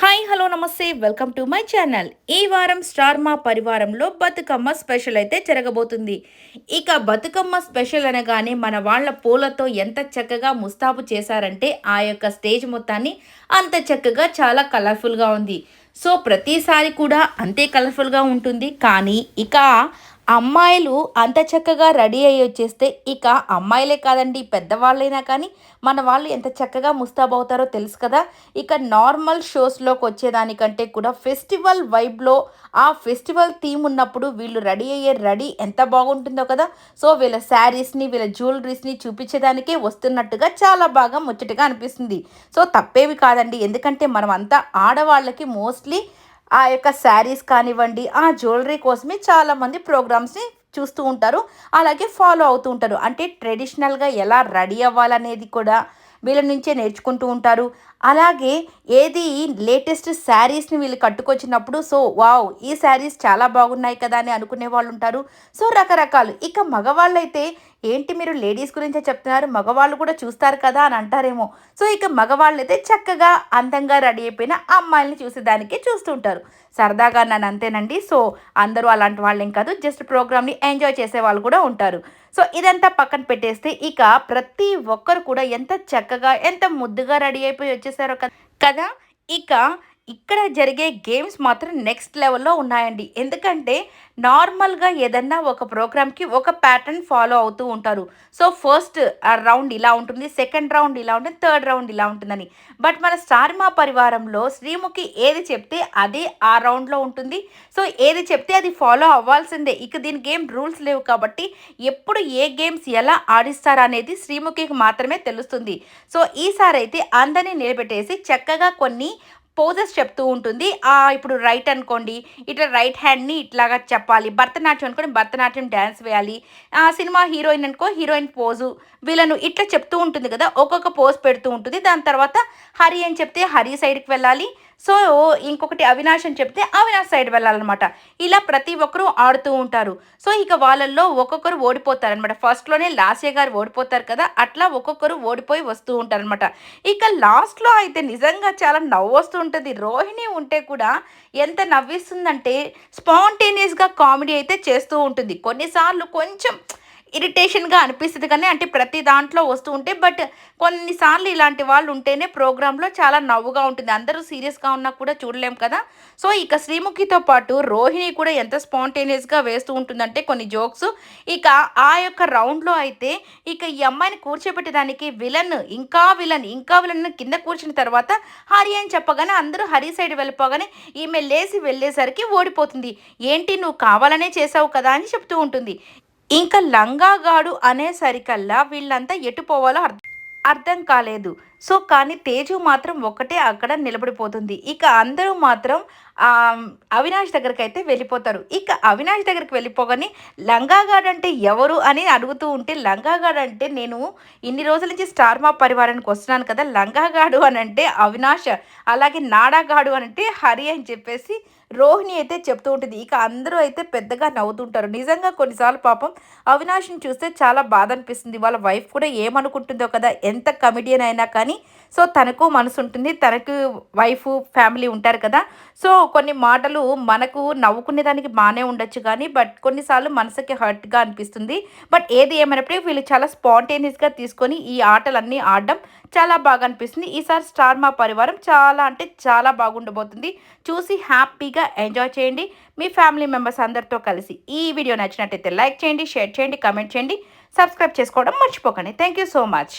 Hi hello నమస్తే welcome to my channel. ఈ వారం స్టార్ మా పరివారంలో బతుకమ్మ స్పెషల్ అయితే జరగబోతుంది. ఇక బతుకమ్మ స్పెషల్ అనగానే మన వాళ్ళ పూలతో ఎంత చక్కగా ముస్తాబు చేశారంటే ఆ యొక్క స్టేజ్ మొత్తాన్ని అంత చక్కగా చాలా కలర్ఫుల్గా ఉంది. సో ప్రతిసారి కూడా అంతే కలర్ఫుల్గా ఉంటుంది. కానీ ఇక అమ్మాయిలు అంత చక్కగా రెడీ అయ్యి వచ్చేస్తే ఇక అమ్మాయిలే కాదండి పెద్దవాళ్ళైనా కానీ మన వాళ్ళు ఎంత చక్కగా ముస్తాబ్ అవుతారో తెలుసు కదా. ఇక నార్మల్ షోస్లోకి వచ్చేదానికంటే కూడా ఫెస్టివల్ వైబ్లో ఆ ఫెస్టివల్ థీమ్ ఉన్నప్పుడు వీళ్ళు రెడీ అయ్యే రెడీ ఎంత బాగుంటుందో కదా. సో వీళ్ళ శారీస్ని వీళ్ళ జ్యువెలరీస్ని చూపించేదానికే వస్తున్నట్టుగా చాలా బాగా ముచ్చటగా అనిపిస్తుంది. సో తప్పేవి కాదండి. ఎందుకంటే మనం అంతా ఆడవాళ్ళకి మోస్ట్లీ ఆ యొక్క శారీస్ కానివ్వండి ఆ జ్యువెలరీ కోసమే చాలామంది ప్రోగ్రామ్స్ని చూస్తూ ఉంటారు. అలాగే ఫాలో అవుతూ ఉంటారు. అంటే ట్రెడిషనల్గా ఎలా రెడీ అవ్వాలనేది కూడా వీళ్ళ నుంచే నేర్చుకుంటూ ఉంటారు. అలాగే ఏది లేటెస్ట్ శారీస్ని వీళ్ళు కట్టుకొచ్చినప్పుడు సో వావ్ ఈ శారీస్ చాలా బాగున్నాయి కదా అని అనుకునే వాళ్ళు ఉంటారు. సో రకరకాలు. ఇక మగవాళ్ళైతే ఏంటి మీరు లేడీస్ గురించే చెప్తున్నారు? మగవాళ్ళు కూడా చూస్తారు కదా అని అంటారేమో. సో ఇక మగవాళ్ళు అయితే చక్కగా అందంగా రెడీ అయిపోయిన అమ్మాయిల్ని చూసేదానికి చూస్తుంటారు. సరదాగా నన్ను అంతేనండి. సో అందరూ అలాంటి వాళ్ళేం కాదు. జస్ట్ ప్రోగ్రామ్ని ఎంజాయ్ చేసే వాళ్ళు కూడా ఉంటారు. సో ఇదంతా పక్కన పెట్టేస్తే ఇక ప్రతి ఒక్కరు కూడా ఎంత చక్కగా ఎంత ముద్దుగా రెడీ అయిపోయి వచ్చేసారో కదా ఇక ఇక్కడ జరిగే గేమ్స్ మాత్రం నెక్స్ట్ లెవెల్లో ఉన్నాయండి. ఎందుకంటే నార్మల్గా ఏదన్నా ఒక ప్రోగ్రామ్కి ఒక ప్యాటర్న్ ఫాలో అవుతూ ఉంటారు. సో ఫస్ట్ రౌండ్ ఇలా ఉంటుంది సెకండ్ రౌండ్ ఇలా ఉంటుంది థర్డ్ రౌండ్ ఇలా ఉంటుందని. బట్ మన స్టార్మా పరివారంలో శ్రీముఖి ఏది చెప్తే అదే ఆ రౌండ్లో ఉంటుంది. సో ఏది చెప్తే అది ఫాలో అవ్వాల్సిందే. ఇక దీనికి గేమ్ రూల్స్ లేవు కాబట్టి ఎప్పుడు ఏ గేమ్స్ ఎలా ఆడిస్తారనేది అనేది శ్రీముఖికి మాత్రమే తెలుస్తుంది. సో ఈసారి అయితే అందరినీ నిలబెట్టేసి చక్కగా కొన్ని పోజెస్ చెప్తూ ఉంటుంది. ఇప్పుడు రైట్ అనుకోండి. ఇట్లా రైట్ హ్యాండ్ని ఇట్లాగా చెప్పాలి. భరతనాట్యం అనుకోండి భరతనాట్యం డ్యాన్స్ వేయాలి. ఆ సినిమా హీరోయిన్ అనుకో హీరోయిన్ పోజు వీళ్ళను ఇట్లా చెప్తూ ఉంటుంది కదా ఒక్కొక్క పోజ్ పెడుతూ ఉంటుంది. దాని తర్వాత హరి అని చెప్తే హరి సైడ్కి వెళ్ళాలి. సో ఇంకొకటి అవినాష్ అని చెప్తే అవినాష్ సైడ్ వెళ్ళాలన్నమాట. ఇలా ప్రతి ఒక్కరూ ఆడుతూ ఉంటారు. సో ఇక వాళ్ళల్లో ఒక్కొక్కరు ఓడిపోతారనమాట ఫస్ట్లోనే లాస్య గారు ఓడిపోతారు కదా అట్లా ఒక్కొక్కరు ఓడిపోయి వస్తూ ఉంటారనమాట ఇక లాస్ట్లో అయితే నిజంగా చాలా నవ్వు వస్తూ ఉంటుంది. రోహిణి ఉంటే కూడా ఎంత నవ్విస్తుందంటే స్పాంటేనియస్గా కామెడీ అయితే చేస్తూ ఉంటుంది. కొన్నిసార్లు కొంచెం ఇరిటేషన్గా అనిపిస్తుంది కానీ అంటే ప్రతి దాంట్లో వస్తూ ఉంటే బట్ కొన్నిసార్లు ఇలాంటి వాళ్ళు ఉంటేనే ప్రోగ్రాంలో చాలా నవ్వుగా ఉంటుంది. అందరూ సీరియస్గా ఉన్నా కూడా చూడలేం కదా. సో ఇక శ్రీముఖితో పాటు రోహిణి కూడా ఎంత స్పాంటేనియస్గా వేస్తూ ఉంటుందంటే కొన్ని జోక్స్ ఇక ఆ యొక్క రౌండ్లో అయితే ఇక ఈ అమ్మాయిని కూర్చోబెట్టేదానికి విలన్ ఇంకా విలన్ ఇంకా విలన్ కింద కూర్చున్న తర్వాత హరి అని చెప్పగానే అందరూ హరి సైడ్ వెళ్ళిపోగానే ఈమె లేచి వెళ్ళేసరికి ఓడిపోతుంది. ఏంటి నువ్వు కావాలనే చేసావు కదా అని చెప్తూ ఉంటుంది. ఇంకా లంగాగాడు అనేసరికల్లా వీళ్ళంతా ఎటు పోవాలో అర్థం కాలేదు. సో కానీ తేజు మాత్రం ఒకటే అక్కడ నిలబడిపోతుంది. ఇక అందరూ మాత్రం అవినాష్ దగ్గరికి అయితే వెళ్ళిపోతారు. ఇక అవినాష్ దగ్గరికి వెళ్ళిపోగానే లంగాగాడ్ అంటే ఎవరు అని అడుగుతూ ఉంటే లంగాగాడ్ అంటే నేను ఇన్ని రోజుల నుంచి స్టార్ మా పరివారానికి వస్తున్నాను కదా లంగాగాడు అని అంటే అవినాష్ అలాగే నాడాగాడు అని అంటే హరి అని చెప్పేసి రోహిణి అయితే చెప్తూ ఉంటుంది. ఇక అందరూ అయితే పెద్దగా నవ్వుతుంటారు. నిజంగా కొన్నిసార్లు పాపం అవినాష్ని చూస్తే చాలా బాధ అనిపిస్తుంది. వాళ్ళ వైఫ్ కూడా ఏమనుకుంటుందో కదా ఎంత కమిడియన్ అయినా కానీ సో తనకు మనసు ఉంటుంది తనకు వైఫ్ ఫ్యామిలీ ఉంటారు కదా. సో కొన్ని మాటలు మనకు నవ్వుకునే దానికి బాగానే ఉండొచ్చు కానీ బట్ కొన్నిసార్లు మనసుకి హర్ట్గా అనిపిస్తుంది. బట్ ఏది ఏమైనప్పటికీ వీళ్ళు చాలా స్పాంటేనియస్గా తీసుకొని ఈ ఆటలన్నీ ఆడడం చాలా బాగా అనిపిస్తుంది. ఈసారి స్టార్ మా పరివారం చాలా అంటే చాలా బాగుండబోతుంది. చూసి హ్యాపీగా ఎంజాయ్ చేయండి. మీ ఫ్యామిలీ మెంబర్స్ అందరితో కలిసి ఈ వీడియో నచ్చినట్టయితే లైక్ చేయండి షేర్ చేయండి కమెంట్ చేయండి. సబ్స్క్రైబ్ చేసుకోవడం మర్చిపోకండి. Thank you so much.